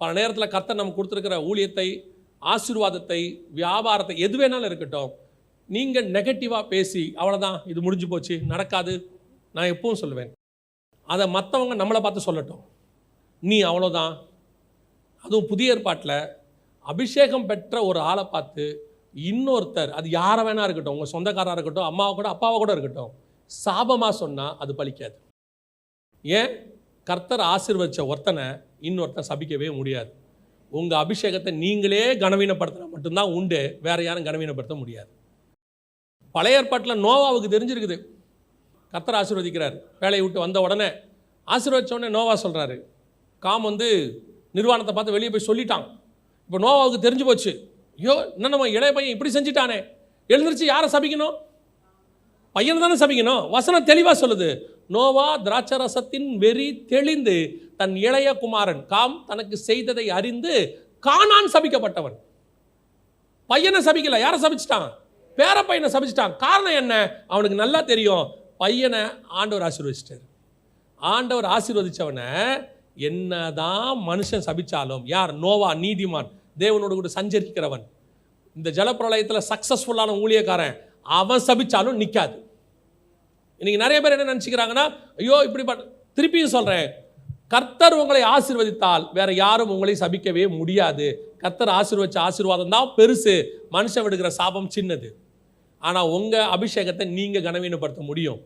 பல நேரத்தில் கர்த்தர் நம்ம கொடுத்துருக்கிற ஊழியத்தை ஆசீர்வாதத்தை வியாபாரத்தை எது வேணாலும் இருக்கட்டும். நீங்கள் நெகட்டிவாக பேசி அவ்வளோதான் இது முடிஞ்சு போச்சு நடக்காது நான் எப்பவும் சொல்லுவேன். அதை மற்றவங்க நம்மளை பார்த்து சொல்லட்டும். நீ அவ்வளோதான் அதுவும் புதிய ஏற்பாட்டில் அபிஷேகம் பெற்ற ஒரு ஆளை பார்த்து இன்னொருத்தர் அது யாரை வேணா இருக்கட்டும் உங்கள் சொந்தக்காராக இருக்கட்டும் அம்மாவை கூட அப்பாவை கூட இருக்கட்டும் சாபமாக சொன்னால் அது பலிக்காது. ஏன்? கர்த்தர் ஆசிர்வதித்த ஒருத்தனை இன்னொருத்தன் சபிக்கவே முடியாது. உங்கள் அபிஷேகத்தை நீங்களே கனவீனப்படுத்தினா மட்டும்தான் உண்டு வேற யாரும் கனவீனப்படுத்த முடியாது. பழைய ஏற்பாட்டில் நோவாவுக்கு தெரிஞ்சிருக்குது. கர்த்தர் ஆசீர்வதிக்கிறார். வேலையை விட்டு வந்த உடனே ஆசீர்வதிச்ச உடனே நோவா சொல்கிறாரு காம் வந்து நிர்வாணத்தை பார்த்து வெளியே போய் சொல்லிட்டான். இப்போ நோவாவுக்கு தெரிஞ்சு போச்சு. ஐயோ என்ன நம்ம இளைய பையன் இப்படி செஞ்சிட்டானே. எழுந்திருச்சு யாரை சபிக்கணும்? பையனை தானே சபிக்கணும். வசனம் தெளிவாக சொல்லுது. நோவா திராட்சரசத்தின் வெறி தெளிந்து தன் இளைய குமாரன் காம் தனக்கு செய்ததை அறிந்து காணான் சபிக்கப்பட்டவன். பையனை சபிக்கல. யாரை சபிச்சிட்டான்? பேர பையனை சபிச்சிட்டான். காரணம் என்ன? அவனுக்கு நல்லா தெரியும். பையனை ஆண்டவர் ஆசீர்வதிச்சிட்டார். ஆண்டவர் ஆசீர்வதிச்சவனை என்னதான் மனுஷன் சபிச்சாலும் யார்? நோவா நீதிமான். தேவனோடு கூட சஞ்சரிக்கிறவன். இந்த ஜலப்பிரளயத்தில் சக்ஸஸ்ஃபுல்லான ஊழியக்காரன். அவன் சபிச்சாலும் நிற்காது இன்னைக்கு நிறைய பேர் என்ன நினச்சிக்கிறாங்கன்னா ஐயோ இப்படி பண் திருப்பியும் சொல்கிறேன் கர்த்தர் உங்களை ஆசிர்வதித்தால் வேற யாரும் உங்களை சபிக்கவே முடியாது. கர்த்தர் ஆசிர்வச்ச ஆசீர்வாதம் தான் பெருசு. மனுஷன் விடுகிற சாபம் சின்னது. ஆனால் உங்கள் அபிஷேகத்தை நீங்கள் கனவீனப்படுத்த முடியும்.